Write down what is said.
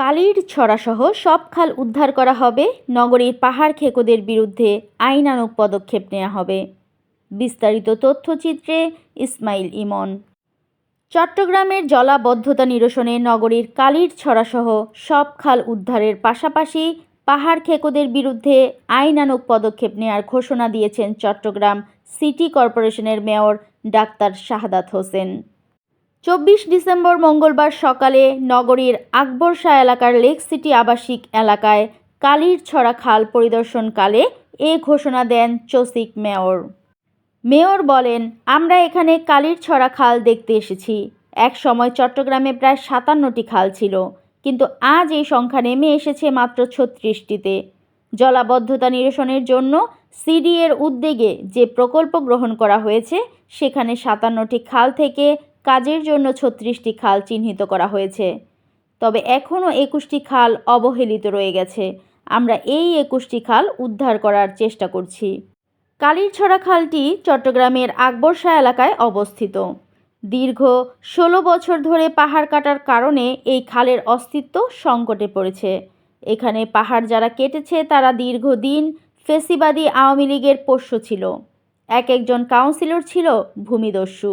কালির ছড়াসহ সব খাল উদ্ধার করা হবে। নগরীর পাহাড় খেকোদের বিরুদ্ধে আইনানুগ পদক্ষেপ নেওয়া হবে। বিস্তারিত তথ্যচিত্রে ইসমাইল ইমন। চট্টগ্রামের জলাবদ্ধতা নিরসনে নগরীর কালির ছড়াসহ সব খাল উদ্ধারের পাশাপাশি পাহাড় খেকোদের বিরুদ্ধে আইনানুগ পদক্ষেপ নেওয়ার ঘোষণা দিয়েছেন চট্টগ্রাম সিটি কর্পোরেশনের মেয়র ডাক্তার শাহাদাত হোসেন। চব্বিশ ডিসেম্বর মঙ্গলবার সকালে নগরীর আকবর শাহ এলাকার লেক সিটি আবাসিক এলাকায় কালির ছড়া খাল পরিদর্শনকালে এ ঘোষণা দেন চসিক মেয়র। মেয়র বলেন, আমরা এখানে কালির ছড়া খাল দেখতে এসেছি। এক সময় চট্টগ্রামে প্রায় সাতান্নটি খাল ছিল, কিন্তু আজ এই সংখ্যা নেমে এসেছে মাত্র ছত্রিশটিতে। জলাবদ্ধতা নিরসনের জন্য সিডি এর উদ্যোগে যে প্রকল্প গ্রহণ করা হয়েছে, সেখানে সাতান্নটি খাল থেকে কাজের জন্য ছত্রিশটি খাল চিহ্নিত করা হয়েছে। তবে এখনও একুশটি খাল অবহেলিত রয়ে গেছে। আমরা এই একুশটি খাল উদ্ধার করার চেষ্টা করছি। কালীরছড়া খালটি চট্টগ্রামের আকবরশাহ এলাকায় অবস্থিত। দীর্ঘ ষোলো বছর ধরে পাহাড় কাটার কারণে এই খালের অস্তিত্ব সংকটে পড়েছে। এখানে পাহাড় যারা কেটেছে, তারা দীর্ঘদিন ফেসিবাদী আওয়ামী লীগের পোষ্য ছিল। এক একজন কাউন্সিলর ছিল ভূমিদস্যু।